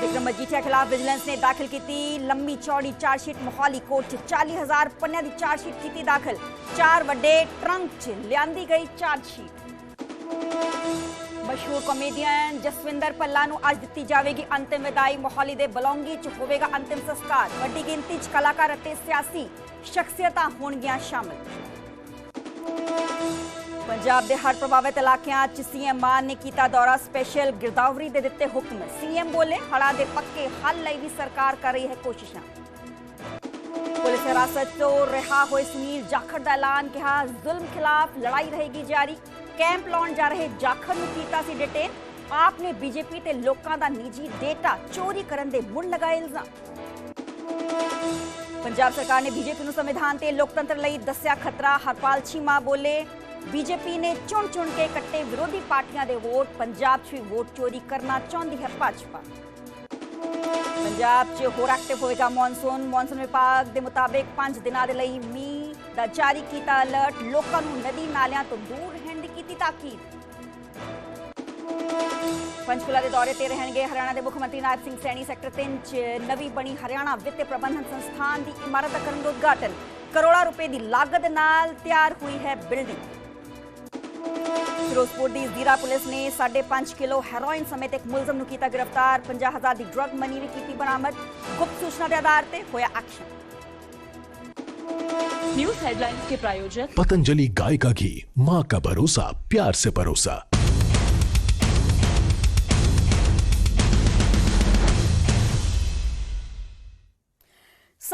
ਵਿਕਰਮ ਮਜੀਠੀਆ ਖਿਲਾਫ ਵਿਜੀਲੈਂਸ ਨੇ ਦਾਖਲ ਕੀਤੀ ਲੰਮੀ ਚੌੜੀ ਚਾਰਜਸ਼ੀਟ ਮੋਹਾਲੀ ਕੋਰਟ 'ਚ। 40000 ਪੰਨਿਆਂ ਦੀ ਚਾਰਜਸ਼ੀਟ ਕੀਤੀ ਦਾਖਲ। ਚਾਰ ਵੱਡੇ ਟਰੰਕ 'ਚ ਲਿਆਂਦੀ ਗਈ ਚਾਰਜਸ਼ੀਟ। ਮਸ਼ਹੂਰ ਕਾਮੇਡੀਅਨ ਜਸਵਿੰਦਰ ਪੱਲਾ ਨੂੰ ਅੱਜ ਦਿੱਤੀ ਜਾਵੇਗੀ ਅੰਤਿਮ ਵਿਦਾਈ। ਮੋਹਾਲੀ ਦੇ ਬਲੌਂਗੀ 'ਚ ਹੋਵੇਗਾ ਅੰਤਿਮ ਸੰਸਕਾਰ। ਵੱਡੀ ਗਿਣਤੀ 'ਚ ਕਲਾਕਾਰ ਅਤੇ ਸਿਆਸੀ ਸ਼ਖਸੀਅਤਾਂ ਹੋਣਗੀਆਂ ਸ਼ਾਮਲ। ਪੰਜਾਬ ਦੇ ਹਰ ਪ੍ਰਭਾਵਿਤ ਇਲਾਕਿਆਂ 'ਚ ਸੀਐਮ ਮਾਨ ਨੇ ਕੀਤਾ ਦੌਰਾ ਸਪੈਸ਼ਲ ਗਿਰਦਾਵਰੀ ਦੇ ਦਿੱਤੇ ਹੁਕਮ। ਸੀਐਮ ਬੋਲੇ ਹੜ੍ਹਾਂ ਦੇ ਪੱਕੇ ਹੱਲ ਲਈ ਵੀ ਸਰਕਾਰ ਕਰ ਰਹੀ ਹੈ ਕੋਸ਼ਿਸ਼ਾਂ। ਪੁਲਿਸ ਹਿਰਾਸਤ ਤੋਂ ਰਿਹਾ ਹੋਏ ਸੁਨੀਲ ਜਾਖੜ ਦਾ ਐਲਾਨ ਕਿਹਾ, ਜ਼ੁਲਮ ਖਿਲਾਫ ਲੜਾਈ ਰਹੇਗੀ ਜਾਰੀ। ਕੈਂਪ ਲਾਉਣ ਜਾ ਰਹੇ ਜਾਖੜ ਨੂੰ ਕੀਤਾ ਸੀ ਡਿਟੇਨ ਆਪ ਨੇ ਬੀਜੇਪੀ ਤੇ ਲੋਕਾਂ ਦਾ ਨਿੱਜੀ ਡੇਟਾ ਚੋਰੀ ਕਰਨ ਦੇ ਮੁੜ ਲਗਾਏ ਇਲਜ਼ਾਮ। ਪੰਜਾਬ ਸਰਕਾਰ ਨੇ ਬੀਜੇਪੀ ਨੂੰ ਸੰਵਿਧਾਨ ਤੇ ਲੋਕਤੰਤਰ ਲਈ ਦੱਸਿਆ ਖਤਰਾ। ਹਰਪਾਲ ਚੀਮਾ ਬੋਲੇ ਬੀਜੇਪੀ ਨੇ ਚੁਣ ਚੁਣ ਕੇ ਕੱਟੇ ਵਿਰੋਧੀ ਪਾਰਟੀਆਂ ਦੇ ਵੋਟ, ਪੰਜਾਬ 'ਚ ਵੀ ਵੋਟ ਚੋਰੀ ਕਰਨਾ ਚਾਹੁੰਦੀ ਹੈ ਭਾਜਪਾ। ਪੰਜਾਬ 'ਚ ਹੋਰ ਐਕਟਿਵ ਹੋਵੇਗਾ ਮੌਨਸੂਨ ਮੌਨਸੂਨ ਵਿਭਾਗ ਦੇ ਮੁਤਾਬਿਕ 5 ਦਿਨਾਂ ਦੇ ਲਈ ਮੀਂਹ ਦਾ ਜਾਰੀ ਕੀਤਾ ਅਲਰਟ ਲੋਕਾਂ ਨੂੰ ਨਦੀ ਨਾਲਿਆਂ ਤੋਂ ਦੂਰ ਰਹਿਣ ਦੀ ਕੀਤੀ ਤਾਕੀਦ। ਪੰਚਕੂਲਾ ਦੇ ਦੌਰੇ ਤੇ ਰਹਿਣਗੇ ਹਰਿਆਣਾ ਦੇ ਮੁੱਖ ਮੰਤਰੀ ਨਾਇਬ ਸਿੰਘ ਸੈਣੀ, ਸੈਕਟਰ 3 ਚ ਨਵੀਂ ਬਣੀ ਹਰਿਆਣਾ ਵਿੱਤ ਪ੍ਰਬੰਧਨ ਸੰਸਥਾਨ ਦੀ ਇਮਾਰਤ ਦਾ ਕਰਨਗੇ ਉਦਘਾਟਨ। ਕਰੋੜਾਂ ਰੁਪਏ ਦੀ ਲਾਗਤ ਨਾਲ ਤਿਆਰ ਹੋਈ ਹੈ ਬਿਲਡਿੰਗ। ਫਿਰੋਜ਼ਪੁਰ ਦੀ ਜ਼ੀਰਾ ਪੁਲਿਸ ਨੇ 5.5 ਕਿਲੋ ਹੈਰੋਇਨ ਸਮੇਤ ਇੱਕ ਮੁਲਜ਼ਮ ਨੂੰ ਕੀਤਾ ਗ੍ਰਿਫਤਾਰ 50000 ਦੀ ਡਰਗ ਮਨੀ ਵੀ ਕੀਤੀ ਬਰਾਮਦ ਗੁਪਤ ਸੂਚਨਾ ਦੇ ਆਧਾਰ ਤੇ ਹੋਇਆ ਐਕਸ਼ਨ न्यूज हेडलाइंस के प्रायोजक पतंजलि गाय का घी माँ का भरोसा प्यार से परोसा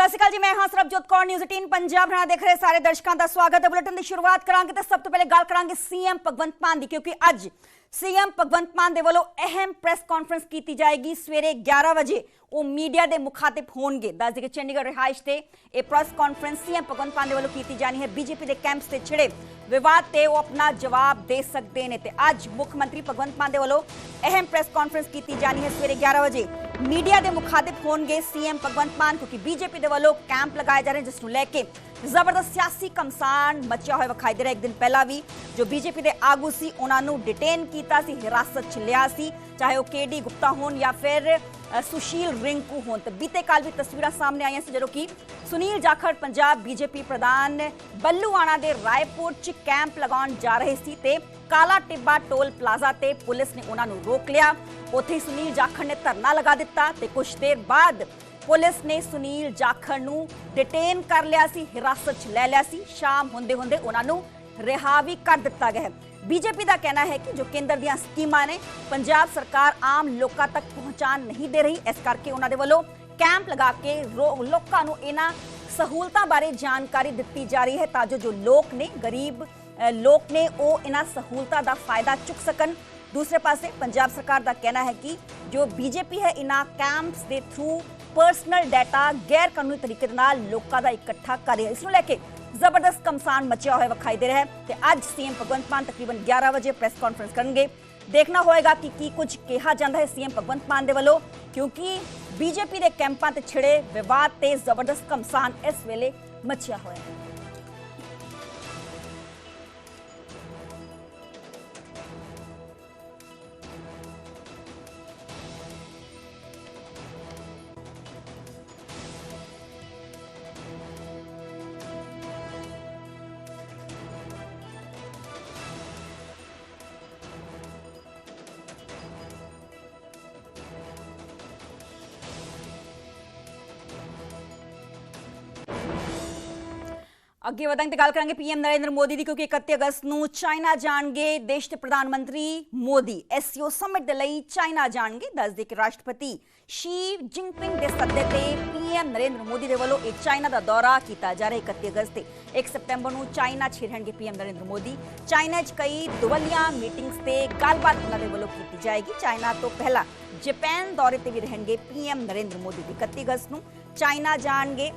ਸਤਿ ਸ਼੍ਰੀ ਅਕਾਲ ਜੀ ਮੈਂ ਹਾਂ ਸਰਬਜੋਤ ਕੌਰ ਨਿਊਜ਼ 18 ਪੰਜਾਬ ਨਾਲ ਦੇਖ ਰਹੇ ਸਾਰੇ ਦਰਸ਼ਕਾਂ ਦਾ ਸਵਾਗਤ ਹੈ ਬੁਲੇਟਿਨ ਦੀ ਸ਼ੁਰੂਆਤ ਕਰਾਂਗੇ ਤੇ ਸਭ ਤੋਂ ਪਹਿਲੇ ਗੱਲ ਕਰਾਂਗੇ ਸੀਐਮ ਭਗਵੰਤ ਮਾਨ ਦੀ ਕਿਉਂਕਿ ਅੱਜ ਸੀਐਮ ਭਗਵੰਤ ਮਾਨ ਦੇ ਵੱਲੋਂ ਅਹਿਮ ਪ੍ਰੈਸ ਕਾਨਫਰੰਸ ਕੀਤੀ ਜਾਏਗੀ ਸਵੇਰੇ 11 ਵਜੇ ਉਹ ਮੀਡੀਆ ਦੇ ਮੁਖਾਤਿਬ ਹੋਣਗੇ ਦੱਸ ਦਈਏ ਚੰਡੀਗੜ੍ਹ ਰਿਹਾਇਸ਼ ਤੇ ਇਹ press conference CM Bhagwant Mann ਦੇ ਵੱਲੋਂ ਕੀਤੀ ਜਾਣੀ ਹੈ ਬੀਜੇਪੀ ਦੇ ਕੈਂਪਸ ਤੇ ਛਿੜੇ ਵਿਵਾਦ ਤੇ ਉਹ ਆਪਣਾ ਜਵਾਬ ਦੇ ਸਕਦੇ ਨੇ ਤੇ ਅੱਜ ਮੁੱਖ ਮੰਤਰੀ ਭਗਵੰਤ ਮਾਨ ਦੇ ਵੱਲੋਂ ਅਹਿਮ ਪ੍ਰੈਸ ਕਾਨਫਰੰਸ ਕੀਤੀ ਜਾਣੀ ਹੈ ਸਵੇਰੇ 11 ਵਜੇ ਮੀਡੀਆ ਦੇ ਮੁਖਾਤਿਬ ਹੋਣਗੇ ਸੀਐਮ ਭਗਵੰਤ ਮਾਨ, ਕਿਉਂਕਿ ਬੀਜੇਪੀ ਦੇ ਵੱਲੋਂ ਕੈਂਪ ਲਗਾਏ ਜਾ ਰਹੇ ਜਿਸ ਨੂੰ ਲੈ ਕੇ ਜ਼ਬਰਦਸਤ ਸਿਆਸੀ ਕਮਸਾਨ ਮਚਿਆ ਹੋਇਆ ਵਿਖਾਈ ਦੇ ਰਿਹਾ। ਇੱਕ ਦਿਨ ਪਹਿਲਾਂ ਵੀ ਜੋ ਬੀਜੇਪੀ ਦੇ ਆਗੂ ਸੀ, ਉਹਨਾਂ ਨੂੰ ਡਿਟੇਨ ਕੀਤਾ ਸੀ, ਹਿਰਾਸਤ 'ਚ ਲਿਆ ਸੀ। ਚਾਹੇ ਉਹ ਕੇਡੀ ਗੁਪਤਾ ਹੋਣ ਜਾਂ ਫਿਰ ਅ, ਸੁਸ਼ੀਲ ਰਿੰਕੂ ਹੋਣ। ਤੇ ਬੀਤੇ ਕੱਲ ਵੀ ਤਸਵੀਰਾਂ ਸਾਹਮਣੇ ਆਈਆਂ ਸੀ ਜਦੋਂ ਕਿ ਸੁਨੀਲ ਜਾਖੜ ਪੰਜਾਬ ਬੀਜੇਪੀ ਪ੍ਰਧਾਨ ਬੱਲੂਆਣਾ ਦੇ ਰਾਏਪੁਰ 'ਚ ਕੈਂਪ ਲਗਾਉਣ ਜਾ ਰਹੇ ਸੀ ਤੇ ਕਾਲਾ ਟਿੱਬਾ ਟੋਲ ਪਲਾਜ਼ਾ ਤੇ ਪੁਲਿਸ ਨੇ ਉਹਨਾਂ ਨੂੰ ਰੋਕ ਲਿਆ। ਉੱਥੇ ਹੀ ਸੁਨੀਲ ਜਾਖੜ ਨੇ ਧਰਨਾ ਲਗਾ ਦਿੱਤਾ ਤੇ ਕੁਝ ਦੇਰ ਬਾਅਦ ਪੁਲਿਸ ਨੇ ਸੁਨੀਲ ਜਾਖੜ ਨੂੰ ਡਿਟੇਨ ਕਰ ਲਿਆ ਸੀ ਹਿਰਾਸਤ 'ਚ ਲੈ ਲਿਆ ਸੀ। ਸ਼ਾਮ ਹੁੰਦੇ ਹੁੰਦੇ ਉਹਨਾਂ ਨੂੰ ਰਿਹਾ ਵੀ ਕਰ ਦਿੱਤਾ ਗਿਆ ਬੀਜੇਪੀ ਦਾ ਕਹਿਣਾ ਹੈ ਕਿ ਜੋ ਕੇਂਦਰ ਦੀਆਂ ਸਕੀਮਾਂ ਨੇ, ਪੰਜਾਬ ਸਰਕਾਰ ਆਮ ਲੋਕਾਂ ਤੱਕ ਪਹੁੰਚਾਣ ਨਹੀਂ ਦੇ ਰਹੀ ਇਸ ਕਰਕੇ ਉਹਨਾਂ ਦੇ ਵੱਲੋਂ ਕੈਂਪ ਲਗਾ ਕੇ ਰੋ- ਲੋਕਾਂ ਨੂੰ ਇਹਨਾਂ ਸਹੂਲਤਾਂ ਬਾਰੇ ਜਾਣਕਾਰੀ ਦਿੱਤੀ ਜਾ ਰਹੀ ਹੈ ਤਾਂ ਜੋ ਜੋ ਲੋਕ ਨੇ, ਗਰੀਬ ਲੋਕ ਨੇ, ਉਹ ਇਹਨਾਂ ਸਹੂਲਤਾਂ ਦਾ ਫਾਇਦਾ ਚੁੱਕ ਸਕਣ ਦੂਸਰੇ ਪਾਸੇ ਪੰਜਾਬ ਸਰਕਾਰ ਦਾ ਕਹਿਣਾ ਹੈ ਕਿ ਜੋ ਬੀਜੇਪੀ ਹੈ, ਇਹਨਾਂ ਕੈਂਪਸ ਦੇ ਥਰੂ ਪਰਸਨਲ ਡਾਟਾ ਗੈਰ ਕਾਨੂੰਨੀ ਤਰੀਕੇ ਦੇ ਨਾਲ ਲੋਕਾਂ ਦਾ ਇਕੱਠਾ ਕਰ ਰਿਹਾ ਹੈ। ਇਸ ਨੂੰ ਲੈ ਕੇ ਜ਼ਬਰਦਸਤ ਕਮਸਾਨ ਮਚਿਆ ਹੋਇਆ ਵਿਖਾਈ ਦੇ ਰਿਹਾ ਹੈ ਤੇ ਅੱਜ ਸੀਐਮ ਭਗਵੰਤ ਮਾਨ ਤਕਰੀਬਨ 11 ਵਜੇ ਪ੍ਰੈਸ ਕਾਨਫਰੰਸ ਕਰਨਗੇ। ਦੇਖਣਾ ਹੋਏਗਾ ਕਿ ਕੀ ਕੁਝ ਕਿਹਾ ਜਾਂਦਾ ਹੈ ਸੀਐਮ ਭਗਵੰਤ ਮਾਨ ਦੇ ਵੱਲੋਂ, ਕਿਉਂਕਿ ਬੀਜੇਪੀ ਦੇ ਕੈਂਪਾਂ ਤੇ ਛਿੜੇ ਵਿਵਾਦ ਤੇ ਜ਼ਬਰਦਸਤ ਕਮਸਾਨ ਇਸ ਵੇਲੇ ਮਚਿਆ ਹੋਇਆ ਹੈ। ਅੱਗੇ ਵਧਾਂਗੇ ਤੇ ਗੱਲ ਕਰਾਂਗੇ ਪੀਐਮ ਨਰਿੰਦਰ ਮੋਦੀ ਦੀ, ਕਿਉਂਕਿ 31 ਅਗਸਤ ਨੂੰ ਚਾਈਨਾ ਜਾਣਗੇ ਦੇਸ਼ ਦੇ ਪ੍ਰਧਾਨ ਮੰਤਰੀ ਮੋਦੀ। ਐਸਸੀਓ ਸਮਿਟ ਦੇ ਲਈ ਚਾਈਨਾ ਜਾਣਗੇ, ਦੱਸਦੇ ਕਿ ਰਾਸ਼ਟਰਪਤੀ ਸ਼ੀ ਜਿਨਪਿੰਗ ਦੇ ਸੱਦੇ ਤੇ ਪੀਐਮ ਨਰਿੰਦਰ ਮੋਦੀ ਦੇ ਵੱਲੋਂ ਇਹ ਚਾਈਨਾ ਦਾ ਦੌਰਾ ਕੀਤਾ ਜਾ ਰਿਹਾ 31 ਅਗਸਤ ਤੇ। 1 ਸਤੰਬਰ ਨੂੰ ਚਾਈਨਾ 'ਚ ਰਹਿਣਗੇ ਪੀਐਮ ਨਰਿੰਦਰ ਮੋਦੀ। ਚਾਈਨਾ 'ਚ ਕਈ ਦੁਵੱਲੀਆਂ, ਮੀਟਿੰਗਸ ਤੇ ਗੱਲਬਾਤ ਉਹਨਾਂ ਦੇ ਵੱਲੋਂ ਕੀਤੀ ਜਾਏਗੀ। ਚਾਈਨਾ ਤੋਂ ਪਹਿਲਾਂ ਜਾਪਾਨ ਦੌਰੇ ਤੇ ਵੀ ਰਹਿਣਗੇ ਪੀਐਮ ਨਰਿੰਦਰ ਮੋਦੀ। ਦੀ 31 ਅਗਸਤ ਨੂੰ ਚਾਈਨਾ ਜਾਣਗੇ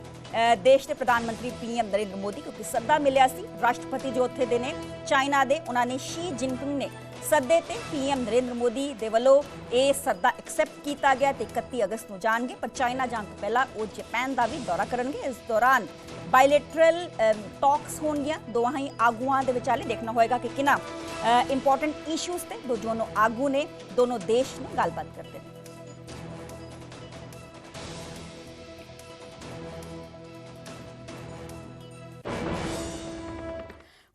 ਦੇਸ਼ ਦੇ ਪ੍ਰਧਾਨ ਮੰਤਰੀ ਪੀਐਮ ਨਰਿੰਦਰ ਮੋਦੀ, ਕਿਉਂਕਿ ਸੱਦਾ ਮਿਲਿਆ ਸੀ। ਰਾਸ਼ਟਰਪਤੀ ਜੋ ਉੱਥੇ ਦੇ ਨੇ, ਚਾਈਨਾ ਦੇ, ਉਹਨਾਂ ਨੇ ਸ਼ੀ ਜਿਨਪਿੰਗ ਨੇ ਸੱਦੇ ਤੇ ਪੀਐਮ ਨਰਿੰਦਰ ਮੋਦੀ ਦੇ ਵੱਲੋਂ ਇਹ ਸੱਦਾ ਐਕਸੈਪਟ ਕੀਤਾ ਗਿਆ ਤੇ 31 ਅਗਸਤ ਨੂੰ ਜਾਣਗੇ। ਪਰ ਚਾਈਨਾ ਜਾਣ ਤੋਂ ਪਹਿਲਾਂ ਉਹ ਜਾਪਾਨ ਦਾ ਵੀ ਦੌਰਾ ਕਰਨਗੇ। ਇਸ ਦੌਰਾਨ ਬਾਇਲੇਟਰਲ ਟਾਕਸ ਹੋਣਗੀਆਂ। ਦੋਹਾਂ ਹੀ ਆਗੂਆਂ ਦੇ ਵਿਚਾਲੇ ਦੇਖਣਾ ਹੋਏਗਾ ਕਿ ਕਿੰਨਾ ਇੰਪੋਰਟੈਂਟ ਇਸ਼ੂਜ਼ ਤੇ, ਦੋ ਦੋਨੋਂ ਆਗੂ ਨੇ, ਦੋਨੋਂ ਦੇਸ਼ ਨੇ ਗੱਲਬਾਤ ਕਰਦੇ ਨੇ।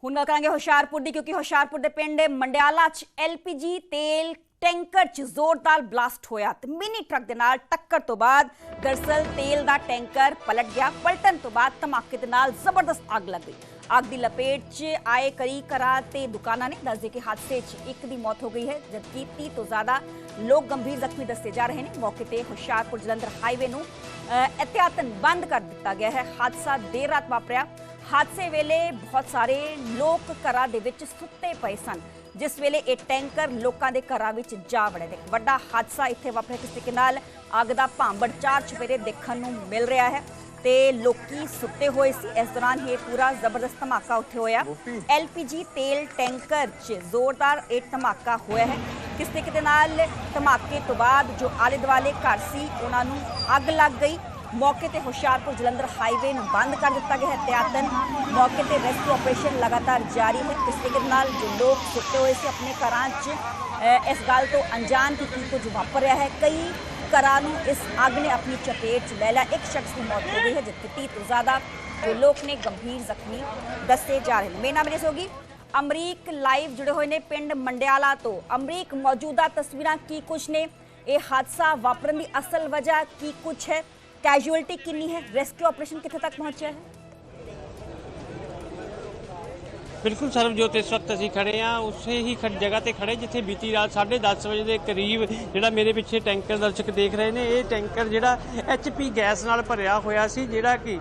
ਹੁਣ ਗੱਲ ਕਰਾਂਗੇ ਹੁਸ਼ਿਆਰਪੁਰ ਦੀ ਕਿਉਂਕਿ ਹੁਸ਼ਿਆਰਪੁਰ ਦੇ ਪਿੰਡ ਮੰਡਿਆਲਾ 'ਚ ਐਲਪੀਜੀ ਤੇਲ ਟੈਂਕਰ 'ਚ ਜ਼ੋਰਦਾਰ ਬਲਾਸਟ ਹੋਇਆ ਤੇ ਮਿੰਨੀ ਟਰੱਕ ਦੇ ਨਾਲ ਟੱਕਰ ਤੋਂ ਬਾਅਦ ਦਰਸਲ ਤੇਲ ਦਾ ਟੈਂਕਰ ਪਲਟ ਗਿਆ ਪਲਟਣ ਤੋਂ ਬਾਅਦ ਧਮਾਕੇ ਦੇ ਨਾਲ ਜ਼ਬਰਦਸਤ ਅੱਗ ਲੱਗ ਗਈ। ਅੱਗ ਦੀ ਲਪੇਟ 'ਚ ਆਏ ਕਈ ਘਰਾਂ ਤੇ ਦੁਕਾਨਾਂ ਨੇ ਦੱਸਦੇ ਕਿ ਹਾਦਸੇ 'ਚ ਇੱਕ ਦੀ ਮੌਤ ਹੋ ਗਈ ਹੈ ਜਦਕਿ 30 ਤੋਂ ਜ਼ਿਆਦਾ ਲੋਕ ਗੰਭੀਰ ਜ਼ਖਮੀ ਦੱਸੇ ਜਾ ਰਹੇ ਨੇ। ਮੌਕੇ ਤੇ ਹੁਸ਼ਿਆਰਪੁਰ ਜਲੰਧਰ ਹਾਈਵੇ ਨੂੰ ਅ, ਇਹਤਿਆਤਨ ਬੰਦ ਕਰ ਦਿੱਤਾ ਗਿਆ ਹੈ। ਹਾਦਸਾ ਦੇਰ ਰਾਤ ਵਾਪਰਿਆ। ਹਾਦਸੇ ਵੇਲੇ ਬਹੁਤ ਸਾਰੇ ਲੋਕ ਘਰਾਂ ਦੇ ਵਿੱਚ ਸੁੱਤੇ ਪਏ ਸਨ। ਜਿਸ ਵੇਲੇ ਇਹ ਟੈਂਕਰ ਲੋਕਾਂ ਦੇ ਘਰਾਂ ਵਿੱਚ ਜਾ ਵੜਿਆ ਤੇ ਵੱਡਾ ਹਾਦਸਾ ਇੱਥੇ ਵਾਪਰਿਆ। ਕਿਸੇ ਤਰੀਕੇ ਨਾਲ ਅੱਗ ਦਾ ਭਾਂਬੜ ਚਾਰ ਚੁਫੇਰੇ ਦੇਖਣ ਨੂੰ ਮਿਲ ਰਿਹਾ ਹੈ ਤੇ ਲੋਕੀ ਸੁੱਤੇ ਹੋਏ ਸੀ। ਇਸ ਦੌਰਾਨ ਇਹ ਪੂਰਾ ਜ਼ਬਰਦਸਤ ਧਮਾਕਾ ਉੱਥੇ ਹੋਇਆ। ਐਲਪੀਜੀ ਤੇਲ ਟੈਂਕਰ 'ਚ ਜ਼ੋਰਦਾਰ ਇਹ ਧਮਾਕਾ ਹੋਇਆ ਹੈ। ਕਿਸ ਤਰੀਕੇ ਦੇ ਨਾਲ ਧਮਾਕੇ ਤੋਂ ਬਾਅਦ ਜੋ ਆਲੇ ਦੁਆਲੇ ਘਰ ਸੀ ਉਹਨਾਂ ਨੂੰ ਅੱਗ ਲੱਗ ਗਈ। ਮੌਕੇ ਤੇ ਹੁਸ਼ਿਆਰਪੁਰ ਜਲੰਧਰ ਹਾਈਵੇ ਨੂੰ ਬੰਦ ਕਰ ਦਿੱਤਾ ਗਿਆ ਹੈ। ਤਿਆਤਨ ਮੌਕੇ ਤੇ ਰੈਸਕਿਊ ਆਪਰੇਸ਼ਨ ਲਗਾਤਾਰ ਜਾਰੀ ਹੈ। ਇਸ ਤਰੀਕੇ ਦੇ ਨਾਲ ਜੋ ਲੋਕ ਸੁੱਤੇ ਹੋਏ ਸੀ ਆਪਣੇ ਘਰਾਂ 'ਚ ਇਸ ਗੱਲ ਤੋਂ ਅਣਜਾਣ ਕਿ ਕੀ ਕੁਝ ਵਾਪਰ ਰਿਹਾ ਹੈ। ਕਈ ਘਰਾਂ ਨੂੰ ਇਸ ਅੱਗ ਨੇ ਆਪਣੀ ਚਪੇਟ 'ਚ ਲੈ ਲਿਆ। ਇੱਕ ਸ਼ਖਸ ਦੀ ਮੌਤ ਹੋ ਗਈ ਹੈ, ਜਦਕਿ 30 ਤੋਂ ਜ਼ਿਆਦਾ ਜੋ ਲੋਕ ਨੇ ਗੰਭੀਰ ਜ਼ਖਮੀ ਦੱਸੇ ਜਾ ਰਹੇ ਨੇ। ਮੇਰਾ ਨਾਮ ਰੇਸ ਅਮਰੀਕ ਲਾਈਵ ਜੁੜੇ ਹੋਏ ਨੇ ਪਿੰਡ ਮੰਡਿਆਲਾ ਤੋਂ। ਅਮਰੀਕ, ਮੌਜੂਦਾ ਤਸਵੀਰਾਂ ਕੀ ਕੁਝ ਨੇ? ਇਹ ਹਾਦਸਾ ਵਾਪਰਨ ਦੀ ਅਸਲ ਵਜ੍ਹਾ ਕੀ ਕੁਝ ਹੈ? ਕੈਜੂਅਲਟੀ ਕਿੰਨੀ ਹੈ? ਰੈਸਕਿਊ ਆਪਰੇਸ਼ਨ ਕਿੱਥੇ ਤੱਕ ਪਹੁੰਚਿਆ ਹੈ? ਬਿਲਕੁਲ ਸਰਬਜੋਤ, ਇਸ ਵਕਤ ਅਸੀਂ ਖੜੇ ਆ ਉਸੇ ਹੀ ਜਗ੍ਹਾ ਤੇ ਖੜੇ, ਜਿੱਥੇ ਬੀਤੀ ਰਾਤ 10:30 ਵਜੇ ਦੇ ਕਰੀਬ ਜਿਹੜਾ ਮੇਰੇ ਪਿੱਛੇ ਟੈਂਕਰ ਦਰਸ਼ਕ ਦੇਖ ਰਹੇ ਨੇ, ਇਹ ਟੈਂਕਰ ਜਿਹੜਾ ਐਚਪੀ ਗੈਸ ਨਾਲ ਭਰਿਆ ਹੋਇਆ ਸੀ, ਜਿਹੜਾ ਕਿ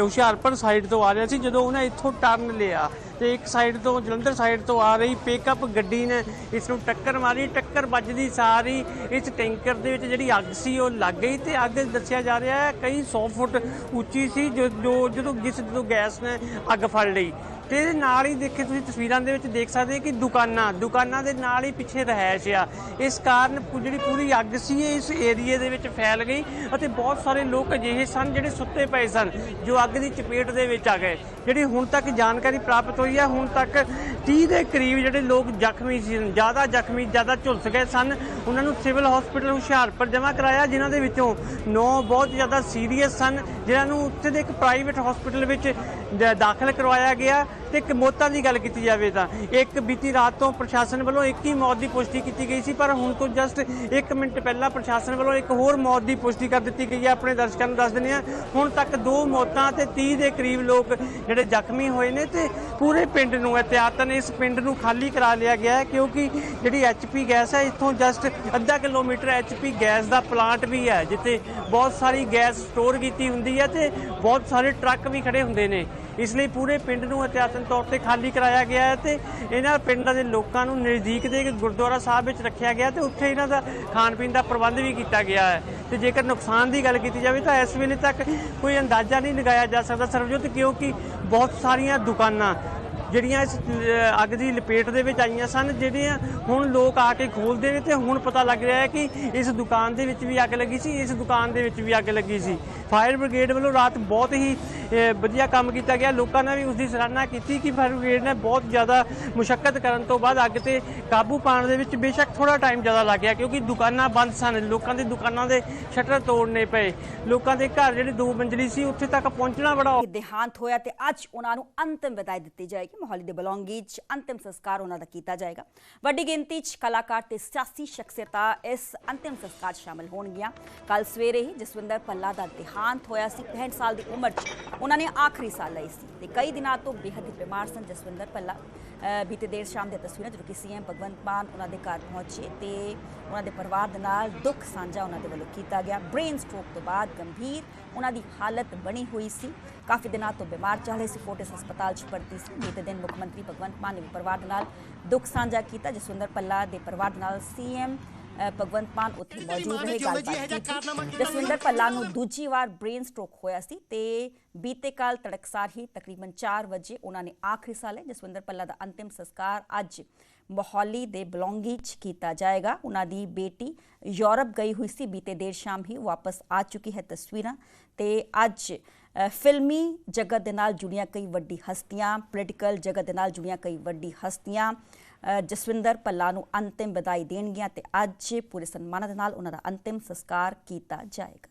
ਹੁਸ਼ਿਆਰਪੁਰ ਸਾਈਡ ਤੋਂ ਆ ਰਿਹਾ ਸੀ, ਜਦੋਂ ਉਹਨੇ ਇੱਥੋਂ ਟਰਨ ਲਿਆ। ਤੇ ਇੱਕ ਸਾਈਡ ਤੋਂ ਜਲੰਧਰ ਸਾਈਡ ਤੋਂ ਆ ਰਹੀ ਪਿਕਅਪ ਗੱਡੀ ਨੇ ਇਸ ਨੂੰ ਟੱਕਰ ਮਾਰੀ, ਟੱਕਰ ਵੱਜਦੀ ਸਾਰੀ। ਇਸ ਟੈਂਕਰ ਦੇ ਵਿੱਚ ਜਿਹੜੀ ਅੱਗ ਸੀ, ਉਹ ਲੱਗ ਗਈ ਤੇ ਅੱਗ ਦੱਸਿਆ ਜਾ ਰਿਹਾ ਹੈ ਕਈ 100 ਫੁੱਟ ਉੱਚੀ ਸੀ, ਜੋ ਜੋ- ਜਦੋਂ ਜਿਸ ਜਦੋਂ ਗੈਸ ਨੇ ਅੱਗ ਫੜ ਲਈ। ਤੇ ਇਹਦੇ ਨਾਲ ਹੀ ਦੇਖੇ ਤੁਸੀਂ ਤਸਵੀਰਾਂ ਦੇ ਵਿੱਚ ਦੇਖ ਸਕਦੇ ਹੋ ਕਿ ਦੁਕਾਨਾਂ ਦੁਕਾਨਾਂ ਦੇ ਨਾਲ ਹੀ ਪਿੱਛੇ ਰਹਿائش ਆ। ਇਸ ਕਾਰਨ ਜਿਹੜੀ ਪੂਰੀ ਅੱਗ ਸੀ ਇਸ ਏਰੀਏ ਦੇ ਵਿੱਚ ਫੈਲ ਗਈ ਅਤੇ ਬਹੁਤ ਸਾਰੇ ਲੋਕ ਅਜਿਹੇ ਸਨ ਜਿਹੜੇ ਸੁੱਤੇ ਪਏ ਸਨ, ਜੋ ਅੱਗ ਦੀ ਚਪੇਟ ਦੇ ਵਿੱਚ ਆ ਗਏ। ਜਿਹੜੀ ਹੁਣ ਤੱਕ ਜਾਣਕਾਰੀ ਪ੍ਰਾਪਤ ਹੋਈ ਹੈ ਹੁਣ ਤੱਕ 30 ਦੇ ਕਰੀਬ ਜਿਹੜੇ ਲੋਕ ਜ਼ਖਮੀ ਸੀ, ਜ਼ਿਆਦਾ ਜ਼ਖਮੀ, ਜ਼ਿਆਦਾ ਝੁਲਸ ਗਏ ਸਨ। ਉਹਨਾਂ ਨੂੰ ਸਿਵਲ ਹਸਪੀਟਲ ਹੁਸ਼ਿਆਰਪੁਰ ਜਮ੍ਹਾਂ ਕਰਾਇਆ, ਜਿਨ੍ਹਾਂ ਦੇ ਵਿੱਚੋਂ ਨੌ ਬਹੁਤ ਜ਼ਿਆਦਾ ਸੀਰੀਅਸ ਸਨ, ਜਿਨ੍ਹਾਂ ਨੂੰ ਉੱਥੇ ਦੇ ਇੱਕ ਪ੍ਰਾਈਵੇਟ ਹਸਪੀਟਲ ਵਿੱਚ ਦਾਖਲ ਕਰਵਾਇਆ ਗਿਆ। ਤੇ ਇੱਕ ਮੌਤਾਂ ਦੀ ਗੱਲ ਕੀਤੀ ਜਾਵੇ ਤਾਂ। ਇੱਕ ਬੀਤੀ ਰਾਤ ਤੋਂ ਪ੍ਰਸ਼ਾਸਨ ਵੱਲੋਂ ਇੱਕ ਹੀ ਮੌਤ ਦੀ ਪੁਸ਼ਟੀ ਕੀਤੀ ਗਈ ਸੀ, ਪਰ ਹੁਣ ਤੋਂ ਜਸਟ 1 ਮਿੰਟ ਪਹਿਲਾਂ ਪ੍ਰਸ਼ਾਸਨ ਵੱਲੋਂ ਇੱਕ ਹੋਰ ਮੌਤ ਦੀ ਪੁਸ਼ਟੀ ਕਰ ਦਿੱਤੀ ਗਈ ਹੈ। ਆਪਣੇ ਦਰਸ਼ਕਾਂ ਨੂੰ ਦੱਸ ਦਿੰਦੇ ਆ ਹੁਣ ਤੱਕ ਦੋ ਮੌਤਾਂ ਤੇ 30 ਦੇ ਕਰੀਬ ਲੋਕ ਜਿਹੜੇ ਜ਼ਖਮੀ ਹੋਏ ਨੇ ਤੇ ਪੂਰੇ ਪਿੰਡ ਨੂੰ ਇhtiyatan ਇਸ ਪਿੰਡ ਨੂੰ ਖਾਲੀ ਕਰਾ ਲਿਆ ਗਿਆ ਹੈ, ਕਿਉਂਕਿ ਜਿਹੜੀ ਐਚਪੀ ਗੈਸ ਹੈ, ਇੱਥੋਂ ਜਸਟ ਅੱਧਾ ਕਿਲੋਮੀਟਰ ਐਚਪੀ ਗੈਸ ਦਾ ਪਲਾਂਟ ਵੀ ਹੈ, ਜਿੱਥੇ ਬਹੁਤ ਸਾਰੀ ਗੈਸ ਸਟੋਰ ਕੀਤੀ ਹੁੰਦੀ ਹੈ ਤੇ ਬਹੁਤ ਸਾਰੇ ਟਰੱਕ ਵੀ ਖੜੇ ਹੁੰਦੇ ਨੇ। ਇਸ ਲਈ ਪੂਰੇ ਪਿੰਡ ਨੂੰ ਇhtiyatan ਤੌਰ ਤੇ ਖਾਲੀ ਕਰਾਇਆ ਗਿਆ ਹੈ ਤੇ ਇਹਨਾਂ ਪਿੰਡਾਂ ਦੇ ਲੋਕਾਂ ਨੂੰ ਨਜ਼ਦੀਕ ਦੇ ਇੱਕ ਗੁਰਦੁਆਰਾ ਸਾਹਿਬ ਵਿੱਚ ਰੱਖਿਆ ਗਿਆ ਤੇ ਉੱਥੇ ਇਹਨਾਂ ਦਾ ਖਾਣ ਪੀਣ ਦਾ ਪ੍ਰਬੰਧ ਵੀ ਕੀਤਾ ਗਿਆ ਹੈ। ਤੇ ਜੇਕਰ ਨੁਕਸਾਨ ਦੀ ਗੱਲ ਕੀਤੀ ਜਾਵੇ ਤਾਂ ਇਸ ਵੇਲੇ ਤੱਕ ਕੋਈ ਅੰਦਾਜ਼ਾ ਨਹੀਂ ਲਗਾਇਆ ਜਾ ਸਕਦਾ ਸਰਵਜੋਤ ਕਿਉਂਕਿ ਬਹੁਤ ਸਾਰੀਆਂ ਦੁਕਾਨਾਂ ਜਿਹੜੀਆਂ ਇਸ ਅੱਗ ਦੀ ਲਪੇਟ ਦੇ ਵਿੱਚ ਆਈਆਂ ਸਨ, ਜਿਹੜੀਆਂ ਹੁਣ ਲੋਕ ਆ ਕੇ ਖੋਲਦੇ ਨੇ ਤੇ ਹੁਣ ਪਤਾ ਲੱਗ ਰਿਹਾ ਹੈ ਕਿ ਇਸ ਦੁਕਾਨ ਦੇ ਵਿੱਚ ਵੀ ਅੱਗ ਲੱਗੀ ਸੀ, ਇਸ ਦੁਕਾਨ ਦੇ ਵਿੱਚ ਵੀ ਅੱਗ ਲੱਗੀ ਸੀ। ਫਾਇਰ ਬ੍ਰਿਗੇਡ ਵੱਲੋਂ ਰਾਤ ਬਹੁਤ ਹੀ ਵਧੀਆ ਕੰਮ ਕੀਤਾ ਗਿਆ। ਲੋਕਾਂ ਨੇ ਵੀ ਉਸ ਦੀ ਸਰਾਹਨਾ ਕੀਤੀ ਕਿ ਫਾਇਰ ਬ੍ਰਿਗੇਡ ਨੇ ਬਹੁਤ ਜ਼ਿਆਦਾ ਮੁਸ਼ਕਲ ਕਰਨ ਤੋਂ ਬਾਅਦ ਅੱਗ ਤੇ ਕਾਬੂ ਪਾਉਣ ਦੇ ਵਿੱਚ ਬੇਸ਼ੱਕ ਥੋੜਾ ਟਾਈਮ ਜ਼ਿਆਦਾ ਲੱਗ ਗਿਆ ਕਿਉਂਕਿ ਦੁਕਾਨਾਂ ਬੰਦ ਸਨ। ਲੋਕਾਂ ਦੀ ਦੁਕਾਨਾਂ ਦੇ ਸ਼ਟਰ ਤੋੜਨੇ ਪਏ। ਲੋਕਾਂ ਦੇ ਘਰ ਜਿਹੜੇ ਦੋ ਮੰਜ਼ਲੀ ਸੀ, ਉੱਥੇ ਤੱਕ ਪਹੁੰਚਣਾ ਬੜਾ ਦੇਹਾਂਤ ਹੋਇਆ ਤੇ ਅੱਜ ਉਹਨਾਂ ਨੂੰ ਅੰਤਿਮ ਵਿਦਾਈ ਦਿੱਤੀ ਜਾਏਗੀ। ਮੋਹਾਲੀ ਦੇ ਬਲੌਂਗੀ 'ਚ ਅੰਤਿਮ ਸੰਸਕਾਰ ਉਹਨਾਂ ਦਾ ਕੀਤਾ ਜਾਏਗਾ। ਵੱਡੀ ਗਿਣਤੀ 'ਚ ਕਲਾਕਾਰ ਤੇ ਸਿਆਸੀ ਸ਼ਖਸੀਅਤਾਂ ਇਸ ਅੰਤਿਮ ਸੰਸਕਾਰ 'ਚ ਸ਼ਾਮਲ ਹੋਣਗੀਆਂ। ਕੱਲ ਸਵੇਰੇ ਹੀ ਜਸਵਿੰਦਰ ਪੱਲਾ ਦਾ ਦੇਹਾਂਤ ਹੋਇਆ ਸੀ। 65 ਸਾਲ ਦੀ ਉਮਰ 'ਚ ਉਹਨਾਂ ਨੇ ਆਖਰੀ ਸਾਹ ਲਈ ਸੀ ਤੇ ਕਈ ਦਿਨਾਂ ਤੋਂ ਬੇਹੱਦ ਹੀ ਬਿਮਾਰ ਸਨ ਜਸਵਿੰਦਰ ਪੱਲਾ ਬੀਤੇ ਦੇਰ ਸ਼ਾਮ ਦੀਆਂ ਤਸਵੀਰਾਂ ਜਦੋਂ ਕਿ ਸੀਐਮ ਭਗਵੰਤ ਮਾਨ ਉਹਨਾਂ ਦੇ ਘਰ ਪਹੁੰਚੇ ਤੇ ਉਹਨਾਂ ਦੇ ਪਰਿਵਾਰ ਦੇ ਨਾਲ ਦੁੱਖ ਸਾਂਝਾ ਉਹਨਾਂ ਦੇ ਵੱਲੋਂ ਕੀਤਾ ਗਿਆ। ਬ੍ਰੇਨ ਸਟ੍ਰੋਕ ਤੋਂ ਬਾਅਦ ਗੰਭੀਰ ਉਹਨਾਂ ਦੀ ਹਾਲਤ ਬਣੀ ਹੋਈ ਸੀ। ਕਾਫੀ ਦਿਨਾਂ ਤੋਂ ਬਿਮਾਰ ਚੱਲ ਰਹੇ ਸੀ, ਫੋਰਟਿਸ ਹਸਪਤਾਲ 'ਚ ਭਰਤੀ ਸੀ। ਬੀਤੇ ਦਿਨ ਮੁੱਖ ਮੰਤਰੀ ਭਗਵੰਤ ਮਾਨ ਨੇ ਵੀ ਪਰਿਵਾਰ ਦੇ ਨਾਲ ਦੁੱਖ ਸਾਂਝਾ ਕੀਤਾ। ਜਸਵਿੰਦਰ ਪੱਲਾ ਦੇ ਪਰਿਵਾਰ ਦੇ ਨਾਲ ਸੀਐਮ ਭਗਵੰਤ ਮਾਨ ਉੱਥੇ ਮੌਜੂਦ ਰਹੇ ਗੱਲਬਾਤ ਕੀਤੀ। ਜਸਵਿੰਦਰ ਪੱਲਾ ਨੂੰ ਦੂਜੀ ਵਾਰ ਬ੍ਰੇਨ ਸਟ੍ਰੋਕ ਹੋਇਆ ਸੀ ਤੇ ਬੀਤੇ ਕੱਲ ਤੜਕਸਾਰ ਹੀ ਤਕਰੀਬਨ 4 ਵਜੇ ਉਹਨਾਂ ਨੇ ਆਖਰੀ ਸਾਹ ਲਿਆ ਜਸਵਿੰਦਰ ਪੱਲਾ ਦਾ ਅੰਤਿਮ ਸੰਸਕਾਰ ਅੱਜ ਮੋਹਾਲੀ ਦੇ ਬਲੌਂਗੀ 'ਚ ਕੀਤਾ ਜਾਏਗਾ। ਉਹਨਾਂ ਦੀ ਬੇਟੀ ਯੂਰਪ ਗਈ ਹੋਈ ਸੀ। ਬੀਤੇ ਦੇਰ ਸ਼ਾਮ ਹੀ ਵਾਪਸ ਆ ਚੁੱਕੀ ਹੈ ਤਸਵੀਰਾਂ ਤੇ ਅੱਜ ਫਿਲਮੀ ਜਗਤ ਦੇ ਨਾਲ ਜੁੜੀਆਂ ਕਈ ਵੱਡੀ ਹਸਤੀਆਂ ਪੋਲੀਟੀਕਲ ਜਗਤ ਦੇ ਨਾਲ ਜੁੜੀਆਂ ਕਈ ਵੱਡੀ ਹਸਤੀਆਂ ਜਸਵਿੰਦਰ ਪੱਲਾ ਨੂੰ ਅੰਤਿਮ ਵਿਦਾਈ ਦੇਣਗੀਆਂ ਤੇ ਅੱਜ ਪੂਰੇ ਸਨਮਾਨਾਂ ਦੇ ਨਾਲ ਉਹਨਾਂ ਦਾ ਅੰਤਿਮ ਸੰਸਕਾਰ ਕੀਤਾ ਜਾਏਗਾ।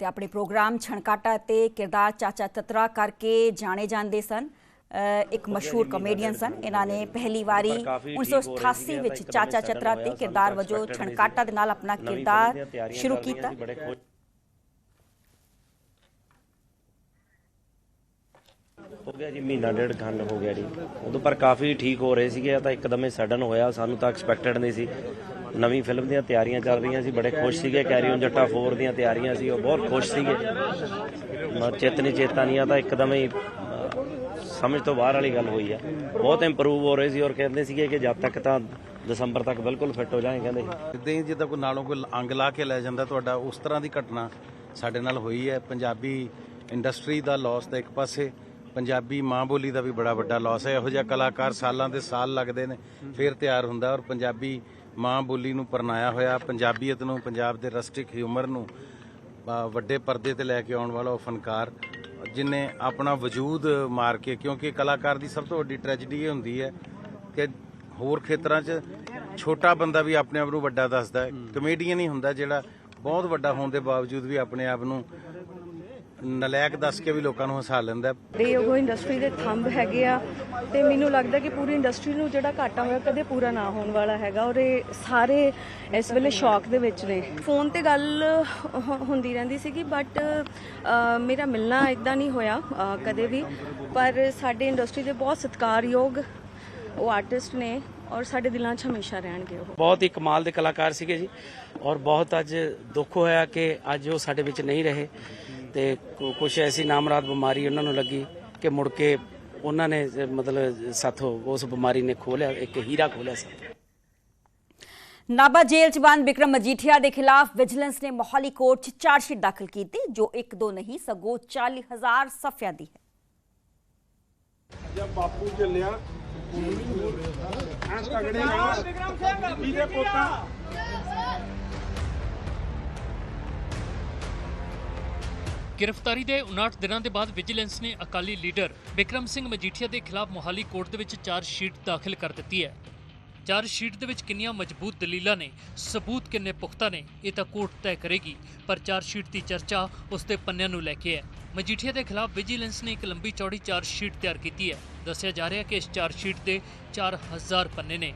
ਤੇ ਆਪਣੇ ਪ੍ਰੋਗਰਾਮ ਛਣਕਾਟਾ ਤੇ ਕਿਰਦਾਰ ਚਾਚਾ ਤਤਰਾ ਕਰਕੇ ਜਾਣੇ ਜਾਂਦੇ ਸਨ। ਇੱਕ ਮਸ਼ਹੂਰ ਕਮੇਡੀਅਨ ਸਨ। ਇਹਨਾਂ ਨੇ ਪਹਿਲੀ ਵਾਰੀ 1988 ਵਿੱਚ ਚਾਚਾ ਚਤਰਾ ਤੇ ਕਿਰਦਾਰ ਵਜੋਂ ਛਣਕਾਟਾ ਦੇ ਨਾਲ ਆਪਣਾ ਕਿਰਦਾਰ ਸ਼ੁਰੂ ਕੀਤਾ। ਹੋ ਗਿਆ ਜੀ ਮਹੀਨਾ ਡੇਢ ਖੰਡ ਹੋ ਗਿਆ ਜੀ। ਉਦੋਂ ਪਰ ਕਾਫੀ ਠੀਕ ਹੋ ਰਹੇ ਸੀਗੇ ਇਹ ਤਾਂ ਹੀ ਸਡਨ ਹੋਇਆ। ਸਾਨੂੰ ਤਾਂ ਐਕਸਪੈਕਟਡ ਨਹੀਂ ਸੀ। ਨਵੀਂ ਫਿਲਮ ਦੀਆਂ ਤਿਆਰੀਆਂ ਚੱਲ ਰਹੀਆਂ ਸੀ ਬੜੇ ਖੁਸ਼ ਸੀਗੇ। ਕੈਰੀ ਔਨ ਜੱਟਾ 4 ਦੀਆਂ ਤਿਆਰੀਆਂ ਸੀ ਉਹ ਬਹੁਤ ਖੁਸ਼ ਸੀਗੇ। ਮ- ਚੇਤਨੀ ਚੇਤਾਨੀਆਂ ਤਾਂ ਇੱਕਦਮ ਹੀ ਅ, ਸਮਝ ਤੋਂ ਬਾਹਰ ਵਾਲੀ ਗੱਲ ਹੋਈ ਆ। ਬਹੁਤ ਇੰਪਰੂਵ ਹੋ ਰਹੇ ਸੀ ਔਰ ਕਹਿੰਦੇ ਸੀਗੇ ਕਿ ਜਦ ਤੱਕ ਤਾਂ ਦਸੰਬਰ ਤੱਕ ਬਿਲਕੁਲ ਫਿੱਟ ਹੋ ਜਾਏ ਕਹਿੰਦੇ। ਇਦਾਂ ਹੀ ਜਿੱਦਾਂ ਕੋਈ ਨਾਲੋਂ ਕੋਈ ਅੰਗ ਲਾ ਕੇ ਲੈ ਜਾਂਦਾ ਤੁਹਾਡਾ ਉਸ ਤਰ੍ਹਾਂ ਦੀ ਘਟਨਾ ਸਾਡੇ ਨਾਲ ਹੋਈ ਹੈ। ਪੰਜਾਬੀ ਇੰਡਸਟਰੀ ਦਾ ਲਾਸ ਤਾਂ ਇੱਕ ਪਾਸੇ ਪੰਜਾਬੀ ਮਾਂ ਬੋਲੀ ਦਾ ਵੀ ਬੜਾ ਵੱਡਾ ਲਾਸ ਹੈ। ਇਹੋ ਜਿਹਾ ਕਲਾਕਾਰ ਸਾਲਾਂ ਦੇ ਸਾਲ ਲੱਗਦੇ ਨੇ ਫਿਰ ਤਿਆਰ ਹੁੰਦਾ ਔਰ ਪੰਜਾਬੀ ਮਾਂ ਬੋਲੀ ਨੂੰ ਪਰਨਾਇਆ ਹੋਇਆ ਪੰਜਾਬੀਅਤ ਨੂੰ ਪੰਜਾਬ ਦੇ ਰਸਟਿਕ ਹਿਊਮਰ ਨੂੰ ਵੱਡੇ ਪਰਦੇ ਤੇ ਲੈ ਕੇ ਆਉਣ ਵਾਲਾ ਉਹ ਫਨਕਾਰ ਜਿਨੇ ਆਪਣਾ ਵਜੂਦ ਮਾਰ ਕੇ ਕਿਉਂਕਿ ਕਲਾਕਾਰ ਦੀ ਸਭ ਤੋਂ ਵੱਡੀ ਟ੍ਰੈਜੇਡੀ ਇਹ ਹੁੰਦੀ ਹੈ ਕਿ ਹੋਰ ਖੇਤਰਾਂ 'ਚ ਛੋਟਾ ਬੰਦਾ ਵੀ ਆਪਣੇ ਆਪ ਨੂੰ ਵੱਡਾ ਦੱਸਦਾ ਹੈ। ਕਮੇਡੀਅਨ ਹੀ ਹੁੰਦਾ ਜਿਹੜਾ ਬਹੁਤ ਵੱਡਾ ਹੋਣ ਦੇ ਬਾਵਜੂਦ ਵੀ ਆਪਣੇ ਆਪ ਨੂੰ ਨਲਾਇਕ ਦੱਸ ਕੇ ਵੀ ਲੋਕਾਂ ਨੂੰ ਹਸਾ ਲੈਂਦਾ। ਤੇ ਉਹ ਇੰਡਸਟਰੀ ਦੇ ਥੰਬ ਹੈਗੇ ਆ ਤੇ ਮੈਨੂੰ ਲੱਗਦਾ ਕਿ ਪੂਰੀ ਇੰਡਸਟਰੀ ਨੂੰ ਜਿਹੜਾ ਘਾਟਾ ਹੋਇਆ ਕਦੇ ਪੂਰਾ ਨਾ ਹੋਣ ਵਾਲਾ ਹੈਗਾ ਔਰ ਇਹ ਸਾਰੇ ਇਸ ਵੇਲੇ ਸ਼ੌਕ ਦੇ ਵਿੱਚ ਨੇ। ਫੋਨ ਤੇ ਗੱਲ ਹੁੰਦੀ ਰਹਿੰਦੀ ਸੀਗੀ ਬਟ ਮੇਰਾ ਮਿਲਣਾ ਇਦਾਂ ਨਹੀਂ ਹੋਇਆ ਕਦੇ ਵੀ। ਪਰ ਸਾਡੇ ਇੰਡਸਟਰੀ ਦੇ ਬਹੁਤ ਸਤਿਕਾਰਯੋਗ ਉਹ ਆਰਟਿਸਟ ਨੇ ਔਰ ਸਾਡੇ ਦਿਲਾਂ 'ਚ ਹਮੇਸ਼ਾ ਰਹਿਣਗੇ ਉਹ। ਬਹੁਤ ਹੀ ਕਮਾਲ ਦੇ ਕਲਾਕਾਰ ਸੀਗੇ ਜੀ ਔਰ ਬਹੁਤ ਅੱਜ ਦੁੱਖ ਹੋਇਆ ਕਿ ਅੱਜ ਉਹ ਸਾਡੇ ਵਿੱਚ ਨਹੀਂ ਰਹੇ। ਤੇ ਕੁਝ ਐਸੀ ਨਾਮਰਾਦ ਬਿਮਾਰੀ ਉਹਨਾਂ ਨੂੰ ਲੱਗੀ ਕਿ ਮੁੜ ਕੇ ਉਹਨਾਂ ਨੇ ਮਤਲਬ ਸਾਥੋਂ ਉਸ ਬਿਮਾਰੀ ਨੇ ਖੋਲਿਆ ਇੱਕ ਹੀਰਾ ਖੋਲਿਆ ਸੀ। ਨਾਭਾ ਜੇਲ੍ਹ 'ਚ ਬੰਦ ਵਿਕਰਮ ਮਜੀਠੀਆ ਦੇ ਖਿਲਾਫ ਵਿਜੀਲੈਂਸ ਨੇ ਮੋਹਾਲੀ ਕੋਰਟ 'ਚ ਚਾਰਜਸ਼ੀਟ ਦਾਖਲ ਕੀਤੀ ਜੋ ਇੱਕ ਦੋ ਨਹੀਂ ਸਗੋਂ 40000 ਸਫ਼ਿਆਂ ਦੀ ਹੈ। ਗ੍ਰਿਫਤਾਰੀ ਦੇ 59 ਦਿਨਾਂ ਦੇ ਬਾਅਦ ਵਿਜੀਲੈਂਸ ਨੇ ਅਕਾਲੀ ਲੀਡਰ ਵਿਕਰਮ ਸਿੰਘ ਮਜੀਠੀਆ ਦੇ ਖਿਲਾਫ ਮੋਹਾਲੀ ਕੋਰਟ ਦੇ ਵਿੱਚ ਚਾਰਜ ਸ਼ੀਟ ਦਾਖਲ ਕਰ ਦਿੱਤੀ ਹੈ। ਚਾਰਜ ਸ਼ੀਟ ਦੇ ਵਿੱਚ ਕਿੰਨੀਆਂ ਮਜ਼ਬੂਤ ਦਲੀਲਾਂ ਨੇ, ਸਬੂਤ ਕਿੰਨੇ ਪੁਖਤਾ ਨੇ, ਇਹ ਤਾਂ ਕੋਰਟ ਤੈਅ ਕਰੇਗੀ, ਪਰ ਚਾਰਜ ਸ਼ੀਟ ਦੀ ਚਰਚਾ ਉਸ ਦੇ ਪੰਨਿਆਂ ਨੂੰ ਲੈ ਕੇ ਹੈ। ਮਜੀਠੀਆ ਦੇ ਖਿਲਾਫ ਵਿਜੀਲੈਂਸ ਨੇ ਇੱਕ ਲੰਬੀ ਚੌੜੀ ਚਾਰਜ ਸ਼ੀਟ ਤਿਆਰ ਕੀਤੀ ਹੈ। ਦੱਸਿਆ ਜਾ ਰਿਹਾ ਕਿ ਇਸ ਚਾਰਜ ਸ਼ੀਟ ਦੇ 4000 ਪੰਨੇ ਨੇ।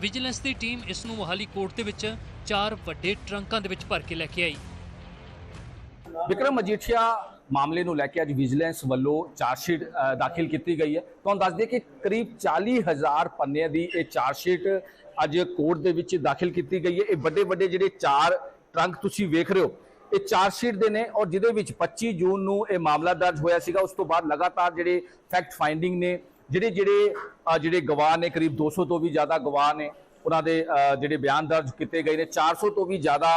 ਵਿਜੀਲੈਂਸ ਦੀ ਟੀਮ ਇਸ ਨੂੰ ਮੋਹਾਲੀ ਕੋਰਟ ਦੇ ਵਿੱਚ ਚਾਰ ਵੱਡੇ ਟਰੰਕਾਂ ਦੇ ਵਿੱਚ ਭਰ ਕੇ ਲੈ ਕੇ ਆਈ। ਵਿਕਰਮ ਮਜੀਠੀਆ ਮਾਮਲੇ ਨੂੰ ਲੈ ਕੇ ਅੱਜ ਵਿਜੀਲੈਂਸ ਵੱਲੋਂ ਚਾਰਜਸ਼ੀਟ ਦਾਖਲ ਕੀਤੀ ਗਈ ਹੈ। ਤੁਹਾਨੂੰ ਦੱਸ ਦਈਏ ਕਿ ਕਰੀਬ 40000 ਪੰਨਿਆਂ ਦੀ ਇਹ ਚਾਰਜਸ਼ੀਟ ਅੱਜ ਕੋਰਟ ਦੇ ਵਿੱਚ ਦਾਖਲ ਕੀਤੀ ਗਈ ਹੈ। ਇਹ ਵੱਡੇ ਵੱਡੇ ਜਿਹੜੇ ਚਾਰ ਟਰੰਕ ਤੁਸੀਂ ਵੇਖ ਰਹੇ ਹੋ, ਇਹ ਚਾਰਜਸ਼ੀਟ ਦੇ ਨੇ ਔਰ ਜਿਹਦੇ ਵਿੱਚ 25 ਜੂਨ ਨੂੰ ਇਹ ਮਾਮਲਾ ਦਰਜ ਹੋਇਆ ਸੀਗਾ। ਉਸ ਤੋਂ ਬਾਅਦ ਲਗਾਤਾਰ ਜਿਹੜੇ ਫੈਕਟ ਫਾਈਂਡਿੰਗ ਨੇ, ਜਿਹੜੇ ਜਿਹੜੇ ਜਿਹੜੇ ਗਵਾਹ ਨੇ, ਕਰੀਬ 200 ਤੋਂ ਵੀ ਜ਼ਿਆਦਾ ਗਵਾਹ ਨੇ, ਉਹਨਾਂ ਦੇ ਜਿਹੜੇ ਬਿਆਨ ਦਰਜ ਕੀਤੇ ਗਏ ਨੇ। 400 ਤੋਂ ਵੀ ਜ਼ਿਆਦਾ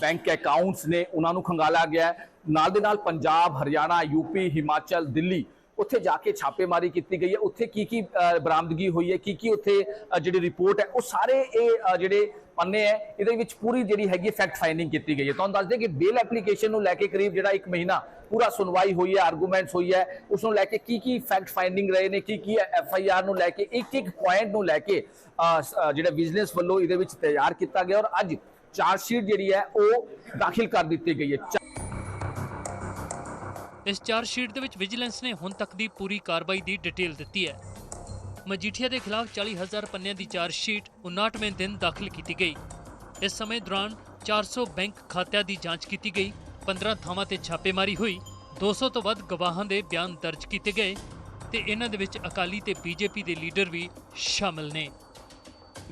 ਬੈਂਕ ਅਕਾਊਂਟਸ ਨੇ ਉਹਨਾਂ ਨੂੰ ਖੰਗਾਲਿਆ ਗਿਆ ਨਾਲ ਦੇ ਨਾਲ ਪੰਜਾਬ, ਹਰਿਆਣਾ ਯੂਪੀ ਹਿਮਾਚਲ, ਦਿੱਲੀ ਉੱਥੇ ਜਾ ਕੇ ਛਾਪੇਮਾਰੀ ਕੀਤੀ ਗਈ ਹੈ। ਉੱਥੇ ਕੀ ਕੀ ਬਰਾਮਦਗੀ ਹੋਈ ਹੈ? ਕੀ ਕੀ ਉੱਥੇ ਜਿਹੜੀ ਰਿਪੋਰਟ ਹੈ, ਉਹ ਸਾਰੇ ਇਹ ਜਿਹੜੇ ਪੰਨੇ ਹੈ, ਇਹਦੇ ਵਿੱਚ ਪੂਰੀ ਜਿਹੜੀ ਹੈਗੀ ਫੈਕਟ ਫਾਈਂਡਿੰਗ ਕੀਤੀ ਗਈ ਹੈ। ਤੁਹਾਨੂੰ ਦੱਸ ਦੇ ਕਿ ਬੇਲ ਐਪਲੀਕੇਸ਼ਨ ਨੂੰ ਲੈ ਕੇ ਕਰੀਬ ਜਿਹੜਾ 1 ਮਹੀਨਾ ਪੂਰਾ ਸੁਣਵਾਈ ਹੋਈ ਹੈ ਆਰਗੂਮੈਂਟਸ ਹੋਈ ਹੈ, ਉਸ ਨੂੰ ਲੈ ਕੇ ਕੀ ਕੀ ਫੈਕਟ ਫਾਈਂਡਿੰਗ ਰਹੇ ਨੇ, ਕੀ ਕੀ ਐਫ ਆਈ ਆਰ ਨੂੰ ਲੈ ਕੇ ਇੱਕ ਇੱਕ ਪੁਆਇੰਟ ਨੂੰ ਲੈ ਕੇ ਜਿਹੜਾ ਵਿਜੀਲੈਂਸ ਵੱਲੋਂ ਇਹਦੇ ਵਿੱਚ ਤਿਆਰ ਕੀਤਾ ਗਿਆ। ਔਰ ਅੱਜ ਚਾਰਜਸ਼ੀਟ ਜਿਹੜੀ ਹੈ ਉਹ ਦਾਖਲ ਕਰ ਦਿੱਤੀ ਗਈ ਹੈ। ਇਸ ਚਾਰਜਸ਼ੀਟ ਦੇ ਵਿੱਚ ਵਿਜੀਲੈਂਸ ਨੇ ਹੁਣ ਤੱਕ ਦੀ ਪੂਰੀ ਕਾਰਵਾਈ ਦੀ ਡਿਟੇਲ ਦਿੱਤੀ ਹੈ। ਮਜੀਠੀਆ ਦੇ ਖਿਲਾਫ 40000 ਪੰਨਿਆਂ ਦੀ ਚਾਰਜਸ਼ੀਟ 59ਵੇਂ ਦਿਨ ਦਾਖਲ ਕੀਤੀ ਗਈ। ਇਸ ਸਮੇਂ ਦੌਰਾਨ 400 ਬੈਂਕ ਖਾਤਿਆਂ ਦੀ ਜਾਂਚ ਕੀਤੀ ਗਈ 15 ਥਾਵਾਂ ਤੇ ਛਾਪੇਮਾਰੀ ਹੋਈ 200 ਤੋਂ ਵੱਧ ਗਵਾਹਾਂ ਦੇ ਬਿਆਨ ਦਰਜ ਕੀਤੇ ਗਏ ਤੇ ਇਹਨਾਂ ਦੇ ਵਿੱਚ ਅਕਾਲੀ ਤੇ ਬੀਜੇਪੀ ਦੇ ਲੀਡਰ ਵੀ ਸ਼ਾਮਲ ਨੇ।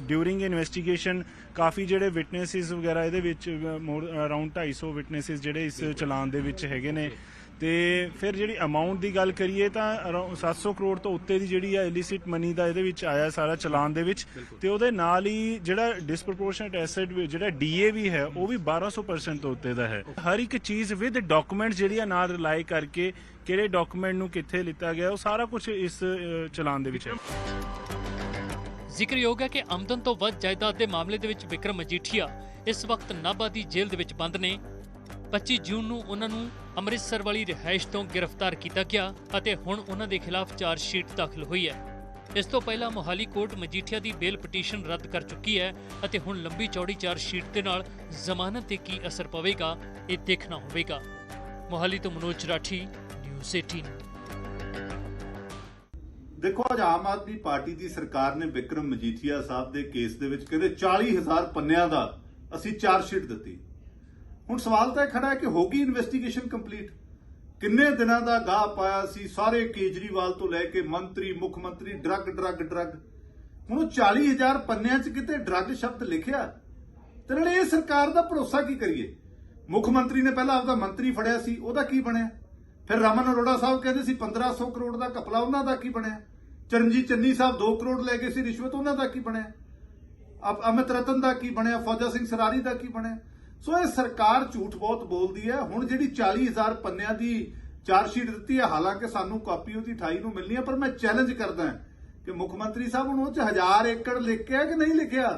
ਡਿਊਰਿੰਗ ਇਨਵੈਸਟੀਗੇਸ਼ਨ ਕਾਫੀ ਜਿਹੜੇ ਵਿਟਨੈਸਿਸ ਵਗੈਰਾ ਇਹਦੇ ਵਿੱਚ ਮੋਰ ਅਰਾਊਂਡ 250 ਵਿਟਨੈਸਿਸ ਜਿਹੜੇ ਇਸ ਚਲਾਨ ਦੇ ਵਿੱਚ ਹੈਗੇ ਨੇ। ਤੇ ਫਿਰ ਜਿਹੜੀ ਅਮਾਉਂਟ ਦੀ ਗੱਲ ਕਰੀਏ ਤਾਂ around 700 ਕਰੋੜ ਤੋਂ ਉੱਤੇ ਦੀ ਜਿਹੜੀ ਆ ਇਲਿਸਿਟ ਮਨੀ ਦਾ ਇਹਦੇ ਵਿੱਚ ਆਇਆ ਸਾਰਾ ਚਲਾਨ ਦੇ ਵਿੱਚ। ਤੇ ਉਹਦੇ ਨਾਲ ਹੀ ਜਿਹੜਾ ਡਿਸਪ੍ਰੋਪੋਰਸ਼ਨਟ ਐਸੈਟ ਜਿਹੜਾ ਡੀਏ ਵੀ ਹੈ ਉਹ ਵੀ 1200% ਤੋਂ ਉੱਤੇ ਦਾ ਹੈ। ਹਰ ਇੱਕ ਚੀਜ਼ ਵਿਦ ਡਾਕੂਮੈਂਟ ਜਿਹੜੀ ਆ ਨਾਲ ਰਿਲਾਈ ਕਰਕੇ ਕਿਹੜੇ ਡਾਕੂਮੈਂਟ ਨੂੰ ਕਿੱਥੇ ਲਿੱਤਾ ਗਿਆ ਉਹ ਸਾਰਾ ਕੁਝ ਇਸ ਚਲਾਨ ਦੇ ਵਿੱਚ ਹੈ। ਜ਼ਿਕਰਯੋਗ ਹੈ ਕਿ ਆਮਦਨ ਤੋਂ ਵੱਧ ਜਾਇਦਾਦ ਦੇ ਮਾਮਲੇ ਦੇ ਵਿੱਚ ਵਿਕਰਮ ਮਜੀਠੀਆ ਇਸ ਵਕਤ ਨਾਭਾ ਦੀ ਜੇਲ੍ਹ ਦੇ ਵਿੱਚ ਬੰਦ ਨੇ। 25 ਜੂਨ ਨੂੰ ਉਹਨਾਂ ਨੂੰ ਅੰਮ੍ਰਿਤਸਰ ਵਾਲੀ ਰਿਹਾਇਸ਼ ਤੋਂ ਗ੍ਰਿਫਤਾਰ ਕੀਤਾ ਗਿਆ ਅਤੇ ਹੁਣ ਉਹਨਾਂ ਦੇ ਖਿਲਾਫ ਚਾਰਜ ਸ਼ੀਟ ਦਾਖਲ ਹੋਈ ਹੈ। ਇਸ ਤੋਂ ਪਹਿਲਾਂ ਮੋਹਾਲੀ ਕੋਰਟ ਮਜੀਠੀਆ ਦੀ ਬੇਲ ਪਟੀਸ਼ਨ ਰੱਦ ਕਰ ਚੁੱਕੀ ਹੈ ਅਤੇ ਹੁਣ ਲੰਬੀ ਚੌੜੀ ਚਾਰਜ ਸ਼ੀਟ ਦੇ ਨਾਲ ਜ਼ਮਾਨਤ ਤੇ ਕੀ ਅਸਰ ਪਵੇਗਾ ਇਹ ਦੇਖਣਾ ਹੋਵੇਗਾ। ਮੋਹਾਲੀ ਤੋਂ ਮਨੋਜ ਰਾਠੀ, ਨਿਊਜ਼ 18 ਦੇਖੋ, ਅੱਜ ਆਮ ਆਦਮੀ ਪਾਰਟੀ ਦੀ ਸਰਕਾਰ ਨੇ ਵਿਕਰਮ ਮਜੀਠੀਆ ਸਾਹਿਬ ਦੇ ਕੇਸ ਦੇ ਵਿੱਚ ਕਹਿੰਦੇ 40000 ਪੰਨਿਆਂ ਦਾ ਅਸੀਂ ਚਾਰਜ ਸ਼ੀਟ ਦਿੱਤੀ। ਹੁਣ ਸਵਾਲ ਤਾਂ ਇਹ ਖੜਾ ਹੈ ਕਿ ਹੋ ਗਈ ਇਨਵੈਸਟੀਗੇਸ਼ਨ ਕੰਪਲੀਟ ਕਿੰਨੇ ਦਿਨਾਂ ਦਾ ਗਾਹ ਪਾਇਆ ਸੀ? ਸਾਰੇ ਕੇਜਰੀਵਾਲ ਤੋਂ ਲੈ ਕੇ ਮੰਤਰੀ, ਮੁੱਖ ਮੰਤਰੀ, ਡਰੱਗ ਡਰੱਗ ਡਰੱਗ। ਹੁਣ ਉਹ 40000 ਪੰਨਿਆਂ 'ਚ ਕਿਤੇ ਡਰੱਗ ਸ਼ਬਦ ਲਿਖਿਆ? ਤੇ ਨਾਲੇ ਇਹ ਸਰਕਾਰ ਦਾ ਭਰੋਸਾ ਕੀ ਕਰੀਏ? ਮੁੱਖ ਮੰਤਰੀ ਨੇ ਪਹਿਲਾਂ ਆਪਦਾ ਮੰਤਰੀ ਫੜਿਆ ਸੀ, ਉਹਦਾ ਕੀ ਬਣਿਆ? ਫਿਰ ਰਮਨ ਅਰੋੜਾ ਸਾਹਿਬ ਕਹਿੰਦੇ ਸੀ 1500 ਕਰੋੜ ਦਾ ਕਪਲਾ ਉਹਨਾਂ ਦਾ ਕੀ ਬਣਿਆ? ਚਰਨਜੀਤ ਚੰਨੀ ਸਾਹਿਬ 2 ਕਰੋੜ ਲੈ ਗਏ ਸੀ ਰਿਸ਼ਵਤ, ਉਹਨਾਂ ਦਾ ਕੀ ਬਣਿਆ? ਅਮਿਤ ਰਤਨ ਦਾ ਕੀ ਬਣਿਆ? ਫੌਜਾ ਸਿੰਘ ਸਰਾਰੀ ਦਾ ਕੀ ਬਣਿਆ? ਸੋ ਇਹ ਸਰਕਾਰ ਝੂਠ ਬਹੁਤ ਬੋਲਦੀ ਹੈ। ਹੁਣ ਜਿਹੜੀ 40000 ਪੰਨਿਆਂ ਦੀ ਚਾਰਜ ਸ਼ੀਟ ਦਿੱਤੀ ਹੈ, ਹਾਲਾਂਕਿ ਸਾਨੂੰ ਕਾਪੀ ਉਹਦੀ 28 ਨੂੰ ਮਿਲਣੀ ਹੈ, ਪਰ ਮੈਂ ਚੈਲੰਜ ਕਰਦਾ ਕਿ ਮੁੱਖ ਮੰਤਰੀ ਸਾਹਿਬ ਹੁਣ ਉਹ ਚ 1000 ਏਕੜ ਲਿਖਿਆ ਕਿ ਨਹੀਂ ਲਿਖਿਆ?